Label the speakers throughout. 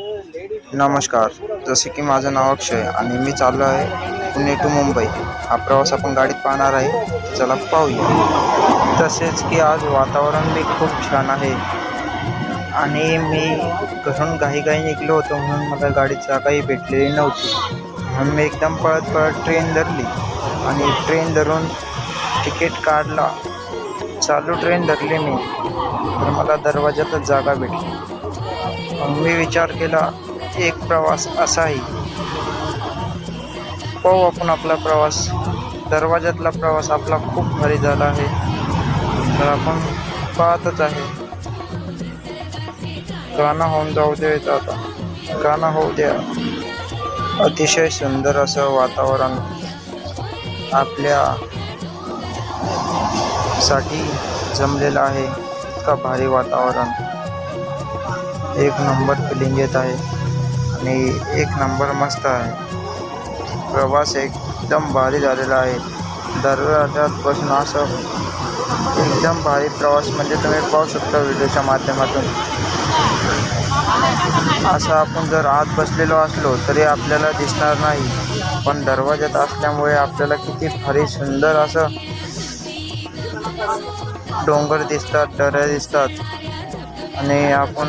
Speaker 1: नमस्कार जसे की माझं नाव अक्षय आणि मी चाललो आहे पुणे टू मुंबई. हा प्रवास आपण गाडीत पाहणार आहे. चला पाहूया. तसेच की आज वातावरण बी खूप छान आहे. आणि मी घरून घाईघाई निघलो होतो म्हणून मला गाडीत जागाही भेटलेली नव्हती. म्हणून मी एकदम पळत पळत ट्रेन धरली. आणि ट्रेन धरून तिकीट काढला. चालू ट्रेन धरली मी. तर मला दरवाज्यातच जागा भेटली. मी विचार केला एक प्रवास असाही. पाहू आपण आपला प्रवास दरवाज्यातला प्रवास आपला खूप भारी झाला आहे. तर आपण पाहतच आहे. गाणं होऊन जाऊ दे आता गाणं होऊ द्या. अतिशय सुंदर असं वातावरण आपल्या साठी जमलेलं आहे. इतका भारी वातावरण. एक नंबर फिलिंग येत आहे. आणि एक नंबर मस्त आहे. प्रवास एकदम भारी झालेला आहे. दरवाजात बसून असं एकदम भारी प्रवास म्हणजे तुम्ही पाहू शकता व्हिडिओच्या माध्यमातून. असं आपण जर आत बसलेलो असलो तरी आपल्याला दिसणार नाही. पण दरवाज्यात असल्यामुळे आपल्याला किती भारी सुंदर असं डोंगर दिसतात दऱ्या दिसतात. आणि आपण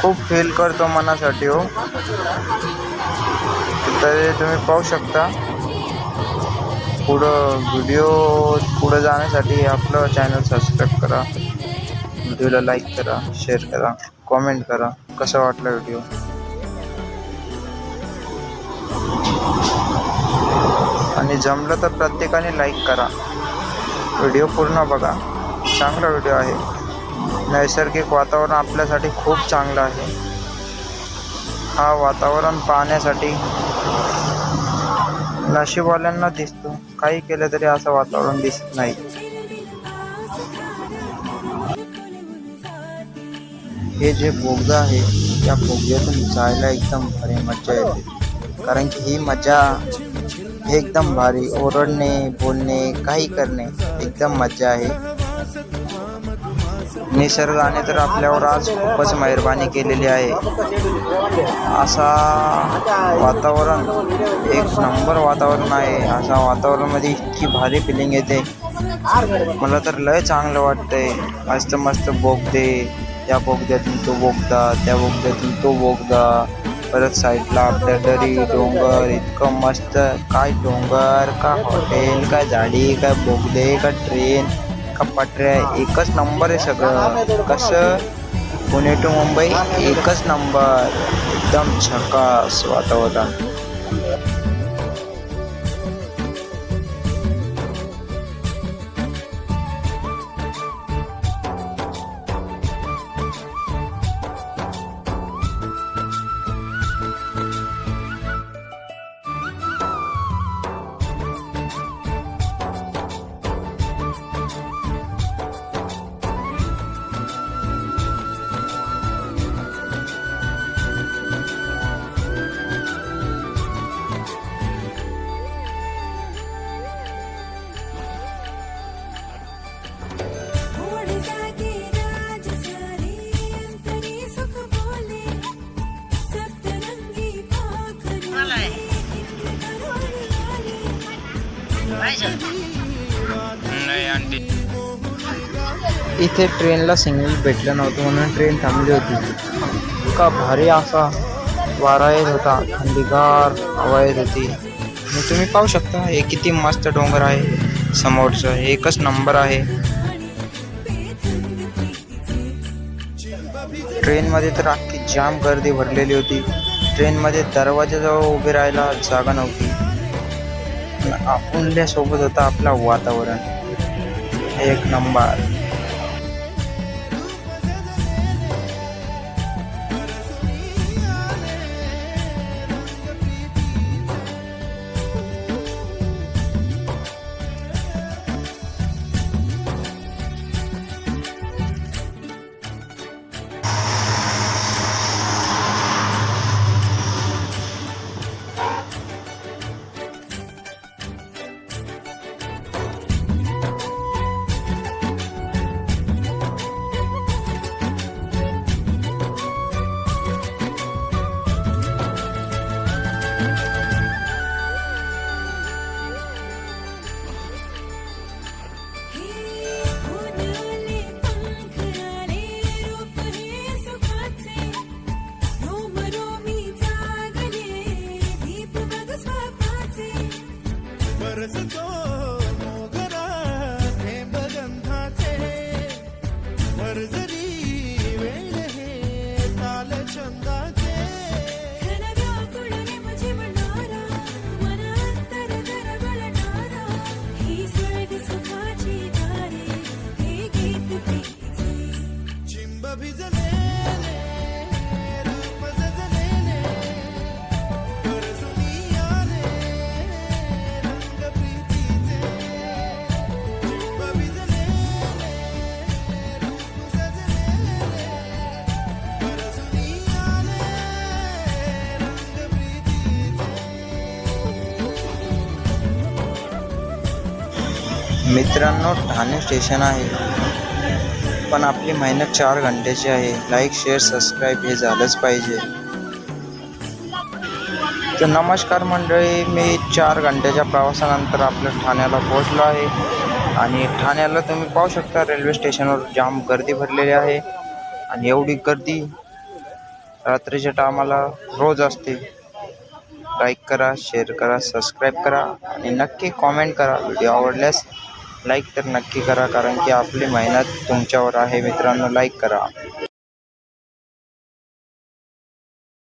Speaker 1: खूप फील करतो मनासाठी हो. तर तुम्ही पाहू शकता. पुढं व्हिडिओ पुढं जाण्यासाठी आपलं चॅनल सबस्क्राईब करा. व्हिडिओला लाईक करा शेअर करा कॉमेंट करा. कसा वाटला व्हिडिओ आणि जमलं तर प्रत्येकाने लाईक करा. व्हिडिओ पूर्ण बघा. चांगला व्हिडिओ आहे. नैसर्गिक वातावरण आपल्यासाठी खूप चांगलं आहे. हा वातावरण पाहण्यासाठी नशीबवाल्यांना दिसतो. काही केलं तरी असं वातावरण दिसत नाही. हे जे बोगदा आहे त्या बोगद्यातून जायला एकदम भारी मजा येते. कारण की ही मजा एकदम भारी. ओरडणे बोलणे काही करणे एकदम मजा आहे. निसर्गाने तर आपल्यावर आज खूपच मेहरबानी केलेली आहे. असा वातावरण एक नंबर वातावरण आहे. अशा वातावरणामध्ये इतकी भारी फिलिंग येते. मला तर लय चांगलं वाटतंय. मस्त मस्त बोगदे. त्या बोगद्यातून तो बोगदा त्या बोगद्यातून तो बोगदा. परत साईडला आपल्या दरी डोंगर इतकं मस्त. काय डोंगर का हॉटेल काय झाडी काय बोगदे का ट्रेन का पटऱ्या एकच नंबर आहे सगळं. कसं? पुणे टू मुंबई एकच नंबर एकदम झकास वातावरण. इथे ट्रेनला सिग्नल भेटलं नव्हतं म्हणून ट्रेन थांबली होती. का भारी असा वारा येत होता. थंडीगार हवा येत होती. आणि तुम्ही पाहू शकता हे किती मस्त डोंगर आहे. समोरचं हे एकच नंबर आहे. ट्रेनमध्ये तर अख्खी जाम गर्दी भरलेली होती. ट्रेनमध्ये दरवाजाजवळ उभे राहायला जागा नव्हती. पण आपुल्यासोबत होता आपला वातावरण. एक नंबर. मित्रांनो ठाणे स्टेशन आहे. पण आपली मेहनत चार घंट्याची आहे. लाईक शेअर सबस्क्राईब हे झालंच पाहिजे. तर नमस्कार मंडळी मी चार घंट्याच्या प्रवासानंतर आपल्या ठाण्याला पोहोचलो आहे. आणि ठाण्याला तुम्ही पाहू शकता रेल्वे स्टेशनवर जाम गर्दी भरलेली आहे. आणि एवढी गर्दी रात्रीच्या टायमाला रोज असते. लाईक करा शेअर करा सबस्क्राईब करा. आणि नक्की कॉमेंट करा. व्हिडिओ आवडल्यास लाईक तर नक्की करा कारण की आपली मेहनत तुमच्यावर आहे. मित्रांनो लाईक करा.